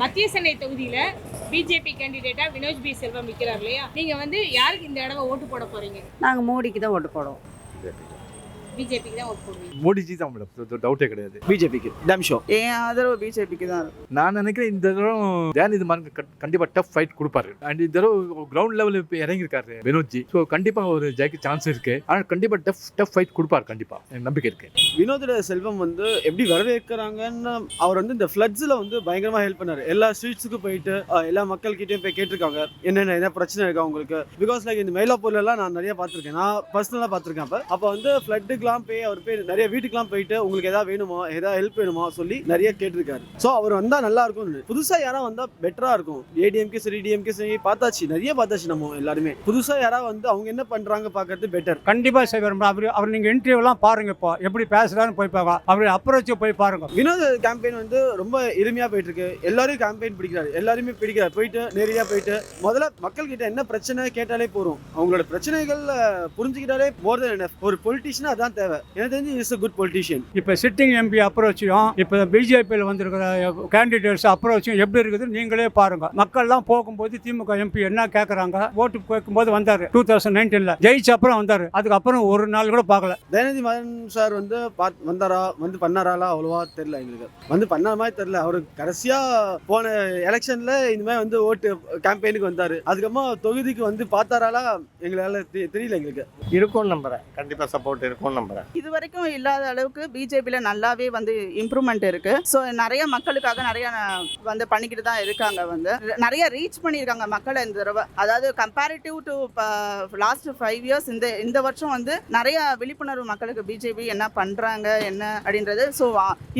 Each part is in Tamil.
மத்திய சென்னை தொகுதியில பிஜேபி கேண்டிடேட்டா வினோஜ் பி செல்வம் நிக்கிறார் இல்லையா? நீங்க வந்து யாருக்கு இந்த தடவை ஓட்டு போட போறீங்க? நாங்கள் மோடிக்கு தான் ஓட்டு போடுவோம். பிஜேபிக்கு தான் ஓட்டு போடுவீங்க. மோடிஜி தான் மேடம். டவுட்டே கிடையாது. பிஜேபிக்கு. டேம் ஷோ என் ஆதரவு பிஜேபிக்கு தான். நான் நினைக்கிறேன் இந்த தடவை தயாநிதி மாறன் கண்- கண்டிப்பா டஃப் ஃபைட் கொடுப்பாரு. அண்ட் இந்த தடவை கிரவுண்ட் லெவல் இப்போ இறங்கியிருக்காரு வினோத்ஜி. ஸோ கண்டிப்பா ஒரு ஜெயிக்க சான்ஸ் இருக்கு. ஆனால் கண்டிப்பா டஃப் டஃப் ஃபைட் கொடுப்பாரு கண்டிப்பா. எனக்கு நம்பிக்கை இருக்கு. வினோதோட செல்வம் வந்து எப்படி வரவேற்கிறாங்கன்னு அவர் வந்து இந்த ஃப்ளட்ஸில் வந்து பயங்கரமாக ஹெல்ப் பண்ணாரு. எல்லா ஸ்ட்ரீட்ஸுக்கும் போயிட்டு எல்லா மக்கள்கிட்டயும் போய் கேட்டிருக்காங்க. என்னென்ன என்ன பிரச்சனை இருக்கா உங்களுக்கு? பிகாஸ் லைக் இந்த மயிலாப்பூர்ல எல்லாம் நான் நிறைய பார்த்துருக்கேன். நான் பர்சனலாக பார்த்துருக்கேன் அப்போ. அப்போ வந்து ஃப்ளட்டுக்கெலாம் போய் அவர் போய் நிறைய வீட்டுக்கெலாம் போயிட்டு உங்களுக்கு எதாவது வேணுமா ஏதாவது ஹெல்ப் வேணுமா சொல்லி நிறைய கேட்டிருக்காரு. ஸோ அவர் வந்தால் நல்லா இருக்கும். புதுசாக யாராவது வந்தால் பெட்டராக இருக்கும். ஏடிஎம்கே சரி டிஎம்கே சரி பார்த்தாச்சு. நிறைய பார்த்தாச்சு நம்ம எல்லாருமே. புதுசாக யாராவது வந்து அவங்க என்ன பண்ணுறாங்க பார்க்கறது பெட்டர் கண்டிப்பாக செய்வார் அவர் அவர் நீங்கள் இன்டர்வியூலாம் பாருங்க இப்போ. எப்படி பேசுகிறான்னு போய் பார்க்கலாம் அவர் அப்ரோச்சை போய் பாருங்க. வினோத் கேம்பெயின் வந்து ரொம்ப எளிமையா போயிட்டு இருக்கு எல்லாரும் கேம்பெயின் பிடிக்கிறாரு. எல்லாருமே பிடிக்கிறார். போயிட்டு நேரடியா போயிட்டு முதல்ல மக்கள் கிட்ட என்ன பிரச்சனை கேட்டாலே போறோம் அவங்களோட பிரச்சனைகள் புரிஞ்சுக்கிட்டாலே தென் என்ன ஒரு பொலிட்டிஷியனா அதான் தேவை. எனக்கு தெரிஞ்சு இஸ் a குட் பொலிட்டிஷியன் இப்போ சிட்டிங் எம்பி அப்ரோச்சையும் இப்போ பிஜேபியில் வந்திருக்கிற கேண்டிடேட்ஸ் அப்ரோச்சும் எப்படி இருக்குது நீங்களே பாருங்க. மக்கள்லாம் போகும்போது திமுக எம்பி என்ன கேட்குறாங்க ஓட்டு கேட்கும்போது வந்தார். டூ தௌசண்ட் நைன்டீனில் ஜெயிச்ச அப்புறம் வந்தார். அதுக்கப்புறம் ஒரு நாள் கூட பார்க்கல. தயாநிதி மாறன் சார் வந்து பாத் வந்தாரா? வந்து பண்ணாராலா அவ்வளவா தெரியல எங்களுக்கு. வந்து பண்ண மாதிரி தெரியல. அவர் கடைசியா போன எலெக்ஷன்ல இந்த மாதிரி வந்து ஓட்டு கேம்பெயினுக்கு வந்தாரு. அதுக்கப்புறமா தொகுதிக்கு வந்து பார்த்தாராலா எங்களால தெரியல எங்களுக்கு. இருக்கும்னு நம்புறேன். கண்டிப்பா சப்போர்ட் இருக்கும்னு நம்புறேன். இது வரைக்கும் இல்லாத அளவுக்கு பிஜேபியில் நல்லாவே வந்து இம்ப்ரூவ்மெண்ட் இருக்கு. ஸோ நிறைய மக்களுக்காக நிறைய வந்து பண்ணிக்கிட்டு தான் இருக்காங்க வந்து. நிறைய ரீச் பண்ணியிருக்காங்க மக்களை இந்த தடவை. அதாவது comparative to last five years இந்த இந்த வருஷம் வந்து நிறைய விழிப்புணர்வு மக்களுக்கு பிஜேபி என்ன பண்றாங்க என்ன அப்படின்றது. ஸோ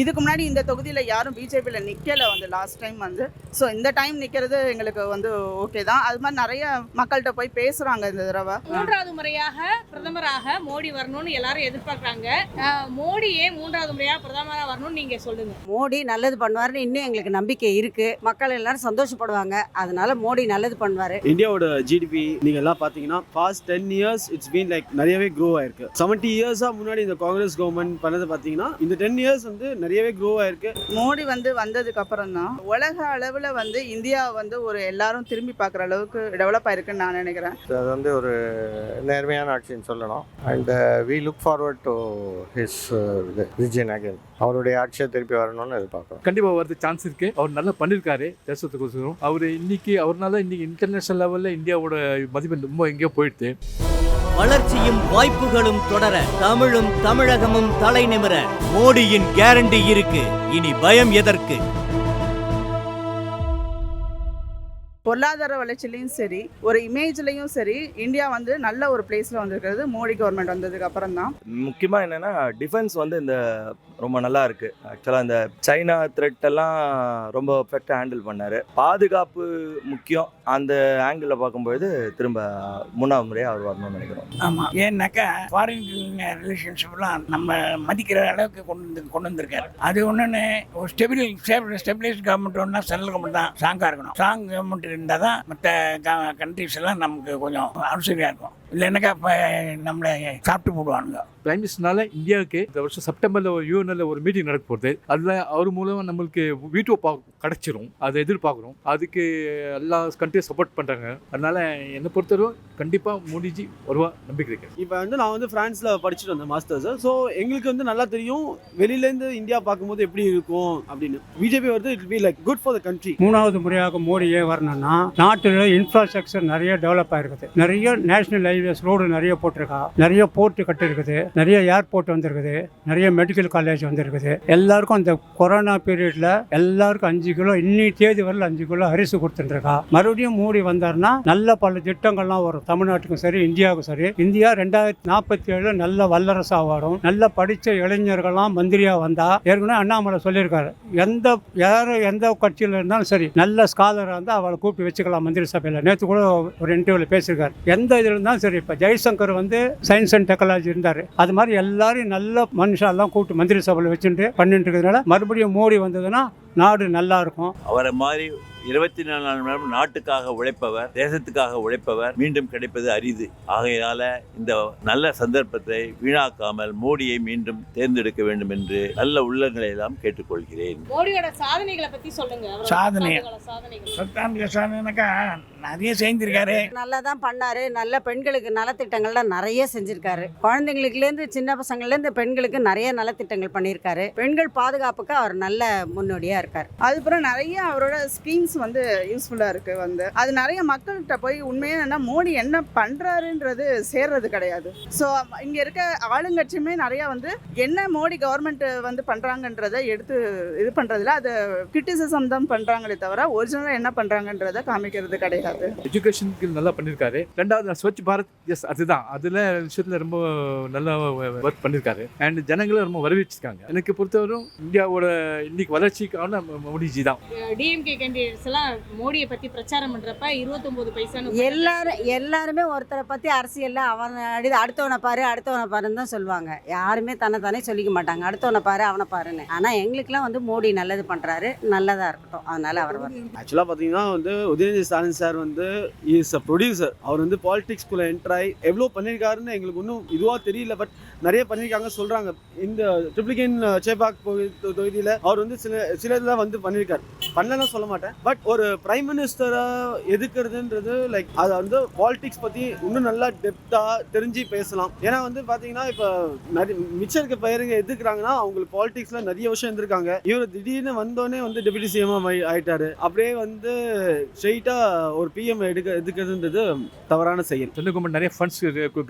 இதுக்கு முன்னாடி இந்த தொகுதியில் யாரும் பிஜேபியில் நிற்கல வந்து லாஸ்ட் டைம் வந்து. ஸோ இந்த டைம் நிற்கிறது எங்களுக்கு வந்து ஓகே தான். அது மாதிரி நிறைய மக்கள்கிட்ட போய் பேசுகிறாங்க இந்த தடவை. மூன்றாவது முறையாக பிரதமராக மோடி வரணும்னு எல்லாரும் எதிர்பார்க்கறாங்க. மோடி ஏன் மூன்றாவது முறையாக பிரதமராக வரணும்னு நீங்க சொல்லுங்க. மோடி நல்லது பண்ணுவாருன்னு இன்னும் எங்களுக்கு நம்பிக்கை இருக்கு. மக்கள் எல்லாரும் சந்தோஷப்படுவாங்க. அதனால மோடி நல்லது பண்ணுவாரு. இந்தியாவோட ஜிடிபி நீங்க எல்லாம் பாத்தீங்கன்னா past ten years it's been like நிறையவே க்ரோ ஆயிருக்கு. செவன்டி இயர்ஸா முன்னாடி இந்த காங்கிரஸ் கவர்மெண்ட் பண்ணதை பாத்தீங்கன்னா இந்த டென் இயர்ஸ் வந்து நிறையவே க்ரோ ஆயிருக்கு. மோடி வந்து வந்ததுக்கு அப்புறம் தான் உலக அளவில் வந்து இந்தியா வந்து ஒரு எல்லாரும் திரும்பி பார்க்குற அளவுக்கு டெவலப் ஆயிருக்குன்னு நான் நினைக்கிறேன். அது வந்து ஒரு நேர்மையான ஆட்சின்னு சொல்லணும் and we look forward to his இது அகேன் அவருடைய ஆட்சியை திருப்பி வரணும்னு எதிர்பார்க்குறோம். கண்டிப்பா வரது சான்ஸ் இருக்கு. அவர் நல்லா பண்ணிருக்காரு தேசத்துக்கோசரம். அவர் இன்னைக்கு அவர்னால இன்னைக்கு இன்டர்நேஷனல் லெவல்ல இந்தியாவோட மதிப்பு ரொம்ப எங்கேயோ போயிடுது. வளர்ச்சியும் வாய்ப்புகளும் தொடர தமிழும் தமிழகமும் தலை நிமிர மோடியின் கேரண்டி இருக்கு. இனி பயம் எதற்கு? பொருளாதார வளர்ச்சிலையும் சரி ஒரு இமேஜ்லையும் சரி இந்தியா வந்து நல்ல ஒரு பிளேஸில் வந்திருக்கிறது. மோடி கவர்மெண்ட் வந்ததுக்கு அப்புறம் தான் முக்கியமாக என்னென்னா டிஃபென்ஸ் வந்து இந்த ரொம்ப நல்லா இருக்கு. ஆக்சுவலாக இந்த சைனா த்ரெட்டெல்லாம் ரொம்ப பெர்ஃபெக்டாக ஹேண்டில் பண்ணார். பாதுகாப்பு முக்கியம். அந்த ஆங்கிளில் பார்க்கும்பொழுது திரும்ப மூணாவது முறையாக அவர் வரணும்னு நினைக்கிறோம். ஆமாம் ஏன்னாக்கா ஃபாரின் ரிலேஷன்ஷிப்லாம் நம்ம மதிக்கிற அளவுக்கு கொண்டு வந்து கொண்டு வந்திருக்காரு. அது ஒன்று ஒரு ஸ்டெபிலி ஸ்டெபிலைஸ் கவர்மெண்ட் ஒன்றா சென்ட்ரல் கவர்மெண்ட் தான் ஸ்ட்ராங்காக இருக்கணும். ஸ்ட்ராங் கவர்மெண்ட் இருந்தால் தான் மற்ற கண்ட்ரிஸ் எல்லாம் நமக்கு கொஞ்சம் அனுசரியாக இருக்கும். இல்லைன்னாக்கா இப்போ நம்மளை சாப்பிட்டு போடுவானுங்க. பிரைம் மினிஸ்டர்னால இந்தியாவுக்கு இந்த வருஷம் செப்டம்பர்ல ஒரு யூஎன்எல்ல ஒரு மீட்டிங் நடக்க போகுது. அதில் அவர் மூலமா நம்மளுக்கு வீட்டோ பா கிடைச்சிரும். அதை எதிர்பார்க்குறோம். அதுக்கு எல்லா கண்ட்ரியும் சப்போர்ட் பண்றாங்க. அதனால என்னை பொறுத்தவரை கண்டிப்பா மோடிஜி வருவா நம்பிக்கை இருக்கு. இப்போ வந்து நான் வந்து பிரான்ஸ்ல படிச்சுட்டு வந்தேன் மாஸ்டர்ஸ் ஸோ எங்களுக்கு வந்து நல்லா தெரியும் வெளியிலேருந்து இந்தியா பார்க்கும்போது எப்படி இருக்கும் அப்படின்னு. பிஜேபி வந்து it be like good for the country மூணாவது முறையாக மோடியே வரணும்னா நாட்டில் இன்ஃப்ராஸ்ட்ரக்சர் நிறைய டெவலப் ஆயிருக்குது. நிறைய நேஷனல் ஹைவேஸ் ரோடு நிறைய போட்டிருக்கா. நிறைய போர்ட்டு கட்டிருக்குது. நிறைய ஏர்போர்ட் வந்திருக்குது. நிறைய மெடிக்கல் காலேஜ் வந்திருக்குது. எல்லாருக்கும் அந்த கொரோனா பீரியட்ல எல்லாருக்கும் அஞ்சு கிலோ இன்னி தேதி வரல அஞ்சு கிலோ அரிசி கொடுத்துருக்கா மறுபடியும் மூடி வந்தாருன்னா நல்ல பல திட்டங்கள்லாம் வரும். தமிழ்நாட்டுக்கும் சரி இந்தியாவுக்கும் சரி. இந்தியா ரெண்டாயிரத்தி நாற்பத்தி ஏழு நல்ல வல்லரசா வரும் நல்ல படித்த இளைஞர்கள்லாம் மந்திரியா வந்தா ஏற்கனவே அண்ணாமலை சொல்லியிருக்காரு. எந்த யார் எந்த கட்சியில் இருந்தாலும் சரி நல்ல ஸ்காலராக இருந்தால் அவளை கூப்பிட்டு வச்சுக்கலாம் மந்திரி சபையில். நேற்று கூட ஒரு இன்டர்வியூவில் பேசியிருக்காரு. எந்த இதில் இருந்தாலும் சரி இப்போ ஜெய்சங்கர் வந்து சயின்ஸ் அண்ட் டெக்னாலஜி இருந்தார். அது மாதிரி எல்லாரையும் நல்ல மனுஷெல்லாம் கூப்பிட்டு மந்திரி சபையில் வச்சுட்டு பண்ணிட்டு இருக்கிறதுனால மறுபடியும் மோடி வந்ததுன்னா நாடு நல்லா இருக்கும். அவரை மாதிரி இருபத்தி நாலு மணி நேரம் நாட்டுக்காக உழைப்பவர் தேசத்துக்காக உழைப்பவர் மீண்டும் கிடைப்பது அரிது. ஆகையினால இந்த நல்ல சந்தர்ப்பத்தை வீணாக்காமல் மோடியை மீண்டும் தேர்ந்தெடுக்க வேண்டும் என்று நல்ல உள்ளங்களை எல்லாம் கேட்டுக்கொள்கிறேன். மோடியோட சாதனைகளை பத்தி சொல்லுங்க. சாதனை. சத்தாந்திக சாதனைனாக்கா நிறைய செஞ்சிருக்காரு. நல்லா தான் பண்ணாரு. நல்ல பெண்களுக்கு நலத்திட்டங்கள்லாம் நிறைய செஞ்சிருக்காரு. குழந்தைங்களுக்குலேருந்து சின்ன பசங்கள்லேருந்து பெண்களுக்கு நிறைய நலத்திட்டங்கள் பண்ணியிருக்காரு. பெண்கள் பாதுகாப்புக்கு அவர் நல்ல முன்னோடியாக இருக்கார். அதுக்கப்புறம் நிறைய அவரோட ஸ்கீம்ஸ் வந்து யூஸ்ஃபுல்லாக இருக்குது வந்து. அது நிறைய மக்கள்கிட்ட போய் உண்மையாக என்ன மோடி என்ன பண்ணுறாருன்றது சேர்றது கிடையாது. ஸோ இங்கே இருக்க ஆளுங்கட்சியுமே நிறையா வந்து என்ன மோடி கவர்மெண்ட் வந்து பண்ணுறாங்கன்றதை எடுத்து இது பண்ணுறதுல அது கிரிட்டிசிசம் தான் பண்ணுறாங்களே தவிர ஒரிஜினலாக என்ன பண்ணுறாங்கன்றதை காமிக்கிறது கிடையாது. எஜுகேஷனுக்கு நல்லா பண்ணியிருக்காரு ரெண்டாவது ஸ்வச் பாரத் எஸ் அதுதான். அதில் விஷயத்தில் ரொம்ப நல்லா ஒர்க் பண்ணியிருக்காரு அண்ட் ஜனங்களும் ரொம்ப வரவேற்றிருக்காங்க. எனக்கு பொறுத்தவரைக்கும் இந்தியாவோட இன்னைக்கு வளர்ச்சிக்கான மோடிஜி தான். டிஎம்கே கேண்டிடேட்ஸ் எல்லாம் மோடியை பத்தி பிரச்சாரம் பண்றப்ப இருபத்தொன்பது பைசான்னு எல்லாரும் எல்லாருமே ஒருத்தரை பற்றி அரசியலில் அவன் அடி அடுத்தவனை பாரு அடுத்தவனை பாருன்னு தான் சொல்லுவாங்க. யாருமே தன்னை தானே சொல்லிக்க மாட்டாங்க. அடுத்தவனை பாரு அவனை பாருன்னு. ஆனால் எங்களுக்கெல்லாம் வந்து மோடி நல்லது பண்ணுறாரு நல்லதாக இருக்கட்டும். அதனால அவர் ஆக்சுவலாக பார்த்தீங்கன்னா வந்து உதயநிதி ஸ்டாலின் சார் வந்து இஸ் அ ப்ரொடியூசர் அவர் வந்து பாலிடிக்ஸ்குள்ளே என்ட்ரு ஆகி எவ்வளோ பண்ணியிருக்காருன்னு எங்களுக்கு இன்னும் இதுவாக தெரியல. பட் நிறைய பண்ணியிருக்காங்க சொல்கிறாங்க இந்த ட்ரிப்ளிகேன் சேபாக் தொகுதியில் அவர் வந்து சில சில இதெல்லாம் வந்து பண்ணியிருக்காரு. பண்ணலன்னு சொல்ல மாட்டேன். பட் ஒரு பிரைம் மினிஸ்டராக எதுக்குறதுன்றது லைக் அதை வந்து பாலிடிக்ஸ் பற்றி இன்னும் நல்லா டெப்த்தாக தெரிஞ்சு பேசலாம். ஏன்னா வந்து பார்த்தீங்கன்னா இப்போ நிறைய மிச்சம் இருக்க பயிருங்க எதுக்குறாங்கன்னா அவங்களுக்கு பாலிடிக்ஸில் நிறைய விஷயம் இருந்திருக்காங்க. இவர் திடீர்னு வந்தோடனே வந்து டெபுட்டி சிஎம் ஆயிட்டாரு. அப்படியே வந்து ஸ்ட்ரெயிட்டாக ஒரு பிஎம் எடுக்க எதுக்குறதுன்றது தவறான செயல். சென்ட்ரல் கவர்மெண்ட் நிறைய ஃபண்ட்ஸ்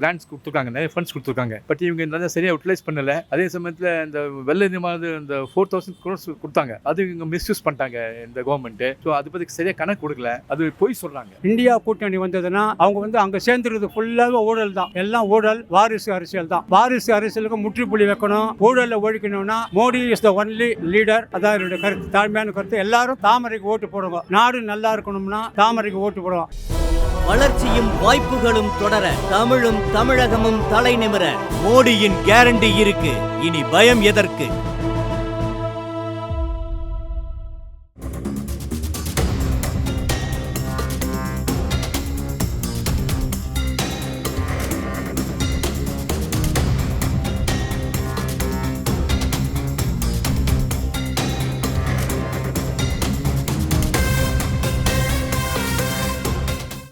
கிராண்ட்ஸ் கொடுத்துருக்காங்க நிறைய ஃபண்ட்ஸ் கொடுத்துருக்காங்க. பட் இவங்க நல்லா சரியாக யூட்டிலைஸ் பண்ணலை. அதே சமயத்தில் இந்த வெள்ள நியமானது இந்த ஃபோர் தௌசண்ட் க்ரோர்ஸ் கொடுத்தாங்க. அது இவங்க மிஸ்யூஸ் பண்ணிட்டாங்க இந்த கவர்மெண்ட் ஸோ அதை பற்றி சரியாக கணக்கு கொடுக்கல. அது பொய் சொல்கிறாங்க இந்தியா கூட்டணி வந்ததுன்னா அவங்க வந்து அங்கே சேர்ந்துருது ஃபுல்லாகவே ஊழல் தான். எல்லாம் ஊழல் வாரிசு அரசியல் தான். வாரிசு அரசியலுக்கு முற்றுப்புள்ளி வைக்கணும். ஊழலை ஒழிக்கணும்னா Modi is the only leader அதான் என்னுடைய கருத்து. தாழ்மையான கருத்து. எல்லாரும் தாமரைக்கு ஓட்டு போடுங்க. நாடு நல்லா இருக்கணும்னா தாமரைக்கு ஓட்டு போடுவோம். வளர்ச்சியும் வாய்ப்புகளும் தொடர தமிழும் தமிழகமும் தலை நிமிர. மோடியின் கேரண்டி இருக்கு. இனி பயம் எதற்கு?